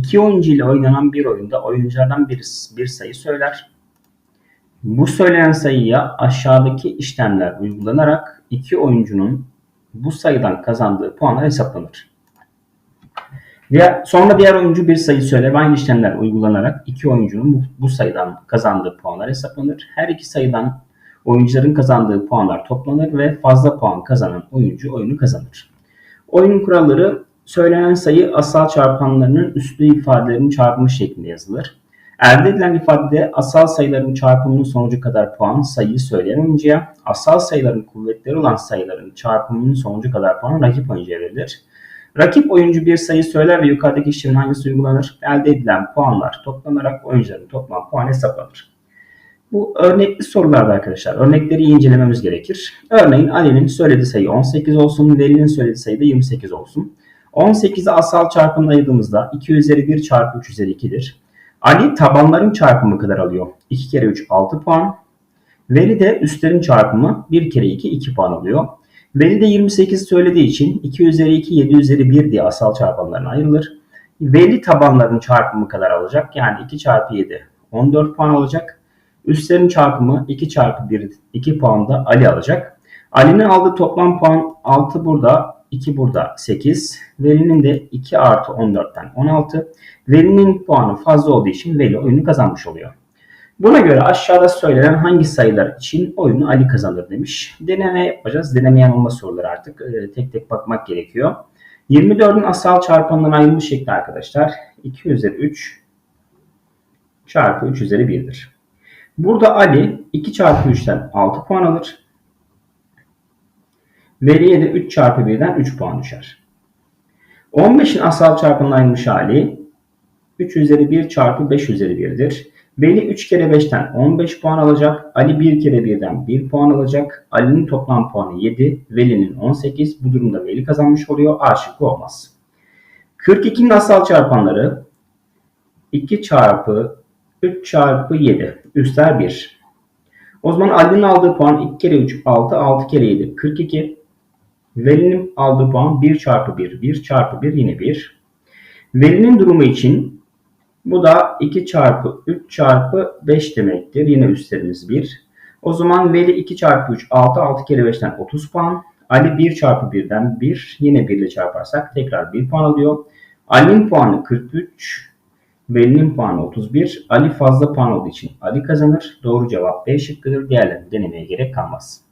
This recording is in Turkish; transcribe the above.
iki oyuncu ile oynanan bir oyunda oyunculardan birisi bir sayı söyler. Bu söylenen sayıya aşağıdaki işlemler uygulanarak iki oyuncunun bu sayıdan kazandığı puanlar hesaplanır. Diğer, sonra diğer oyuncu bir sayı söyler ve aynı işlemler uygulanarak iki oyuncunun bu, bu sayıdan kazandığı puanlar hesaplanır. Her iki sayıdan oyuncuların kazandığı puanlar toplanır ve fazla puan kazanan oyuncu oyunu kazanır. Oyunun kuralları söylenen sayı asal çarpanlarının üslü ifadelerinin çarpımı şeklinde yazılır. Elde edilen ifadede asal sayıların çarpımının sonucu kadar puan sayıyı söyleyen oyuncuya, asal sayıların kuvvetleri olan sayıların çarpımının sonucu kadar puan rakip oyuncuya verilir. Rakip oyuncu bir sayı söyler ve yukarıdaki işlemin hangisi uygulanır? Elde edilen puanlar toplanarak oyuncuların toplam puanı hesaplanır. Bu örnekli sorularda arkadaşlar örnekleri iyi incelememiz gerekir. Örneğin Ali'nin söylediği sayı 18 olsun, Veli'nin söylediği sayı da 28 olsun. 18'i asal çarpımla ayırdığımızda 2 üzeri 1 çarpı 3 üzeri 2'dir. Ali tabanların çarpımı kadar alıyor. 2 kere 3 6 puan. Veli de üstlerin çarpımı 1 kere 2 2 puan alıyor. Veli de 28 söylediği için 2 üzeri 2 7 üzeri 1 diye asal çarpanlarına ayrılır. Veli tabanların çarpımı kadar alacak. Yani 2 çarpı 7 14 puan alacak. Üstlerin çarpımı 2 çarpı 1 2 puan da Ali alacak. Ali'nin aldığı toplam puan 6 burada 2 burada 8. Veli'nin de 2 artı 14'ten 16. Veli'nin puanı fazla olduğu için Veli oyunu kazanmış oluyor. Buna göre aşağıda söylenen hangi sayılar için oyunu Ali kazanır demiş. Deneme yapacağız. Deneme yanılma soruları artık e, tek tek bakmak gerekiyor. 24'ün asal çarpanından ayrılmış şekli arkadaşlar. 2 üzeri 3 çarpı 3 üzeri 1'dir. Burada Ali 2 çarpı 3'ten 6 puan alır. Veli'ye de 3 çarpı 1'den 3 puan düşer. 15'in asal çarpanından ayrılmış hali 3 üzeri 1 çarpı 5 üzeri 1'dir. Veli 3 kere 5'ten 15 puan alacak. Ali 1 kere 1'den 1 puan alacak. Ali'nin toplam puanı 7. Veli'nin 18. Bu durumda Veli kazanmış oluyor. A şıkkı olmaz. 42'nin asal çarpanları 2 çarpı 3 çarpı 7. Üstler 1. O zaman Ali'nin aldığı puan 2 kere 3 6. 6 kere 7 42. Veli'nin aldığı puan 1 çarpı 1. 1 çarpı 1 yine 1. Veli'nin durumu için bu da 2 çarpı 3 çarpı 5 demektir. Yine üstlerimiz 1. O zaman Veli 2 çarpı 3 6. 6 kere 5'ten 30 puan. Ali 1 çarpı 1'den 1. Yine 1 ile çarparsak tekrar 1 puan alıyor. Ali'nin puanı 43. Veli'nin puanı 31. Ali fazla puan olduğu için Ali kazanır. Doğru cevap B şıkkıdır. Diğerlerini denemeye gerek kalmaz.